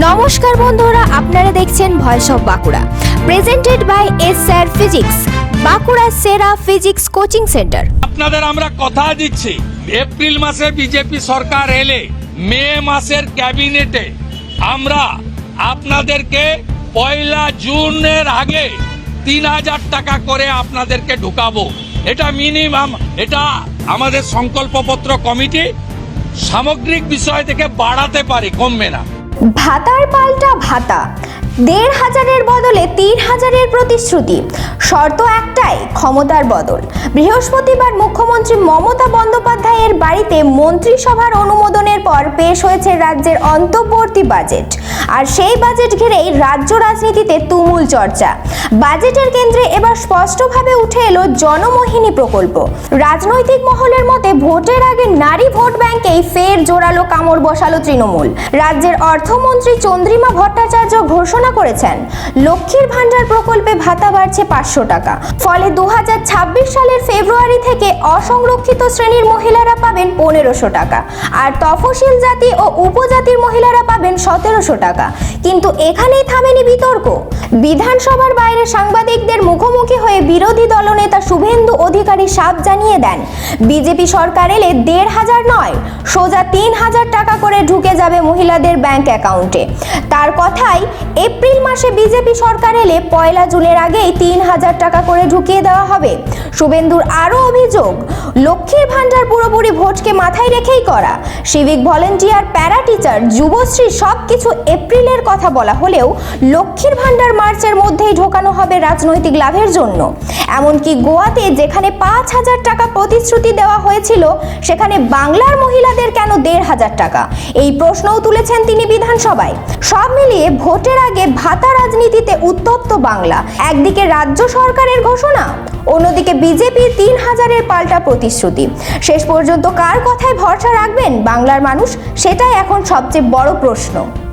নমস্কার বন্ধুরা, আপনারা দেখছেন voice of Bankura presented by S sir physics Bankura সেরা ফিজিক্স কোচিং সেন্টার আপনাদের আমরা কথা দিচ্ছি, এপ্রিল মাসে বিজেপি সরকার এলে, মে মাসের ক্যাবিনেটে, আমরা আপনাদেরকে পয়লা জুনের আগে তিন হাজার টাকা করে আপনাদেরকে ঢুকাবো। এটা মিনিমাম এটা আমাদের সংকল্পপত্র কমিটি, সামগ্রিক বিষয় থেকে বাড়াতে পারে, কমবে না। ভাতার পাল্টা ভাতা। দেড় হাজারের বদলে তিন হাজারের প্রতিশ্রুতি। শর্ত একটাই, ক্ষমতার বদল। বৃহস্পতিবার মুখ্যমন্ত্রী মমতা বন্দ্যোপাধ্যায়ের বাড়িতে মন্ত্রিসভার অনুমোদনের পর পেশ হয়েছে রাজ্যের অন্তর্বর্তী বাজেট। আর সেই বাজেট ঘিরেই রাজ্য রাজনীতিতে তুমুল চর্চা। বাজেটের কেন্দ্রে এবার স্পষ্টভাবে উঠে এলো জনমোহিনী প্রকল্প। রাজনৈতিক মহলের মতে ভোটের আগে নারী ভোট ব্যাংকেই ফের জোরালো কামড় বসালো তৃণমূল। রাজ্যের অর্থমন্ত্রী চন্দ্রিমা ভট্টাচার্য ঘোষণা করেছেন, লক্ষ্মীর ভাণ্ডার প্রকল্পে ভাতা বাড়ছে পাঁচশো টাকা। ফলে দু হাজার ছাব্বিশ সালের ফেব্রুয়ারি থেকে অসংরক্ষিত শ্রেণির মহিলারা পাবেন পনেরোশো টাকা, আর তফসিল জাতি ও উপজাতির মহিলারা পাবেন সতেরোশো টাকা। কিন্তু এখানেই থামেনি বিতর্ক। বিধানসভার বাইরে সাংবাদিকদের মুখোমুখি হয়ে বিরোধী দলনেতা শুভেন্দু অধিকারী সাপ জানিয়ে দেন, বিজেপি সরকার এলে দেড় হাজার নয়, সোজা তিন হাজার টাকা করে ঢুকে যাবে মহিলাদের ব্যাংক অ্যাকাউন্টে। তার কথাই এপ্রিল মাসে বিজেপি সরকার এলে পয়লা জুনের আগেই তিন হাজার টাকা করে ঢুকিয়ে দেওয়া হবে। শুভেন্দুর আরও অভিযোগ, লক্ষ্মীর ভাণ্ডার পুরোপুরি ভোটকে মাথায় রেখেই করা। Civic volunteer para teacher Yuvashree সব কিছু এপ্রিলের কথা বলা হলেও লক্ষ্মীর ভাণ্ডার মার্চের মধ্যেই ঢোকানো হবে রাজনৈতিক লাভের জন্য। এমনকি গোয়াতে যেখানে পাঁচ হাজার টাকা প্রতিশ্রুতি দেওয়া হয়েছিল, সেখানে বাংলার মহিলাদের কেন দেড় হাজার টাকা? এই প্রশ্নও তুলেছেন তিনি বিধানসভায়। সব মিলিয়ে ভোটের আগে ভাতা রাজনীতিতে উত্তপ্ত বাংলা। একদিকে রাজ্য সরকারের ঘোষণা, অন্যদিকে বিজেপির তিন হাজারের পাল্টা প্রতিশ্রুতি। শেষ পর্যন্ত কার কথায় ভরসা রাখবেন বাংলার মানুষ? সেটাই এখন সবচেয়ে বড় প্রশ্ন।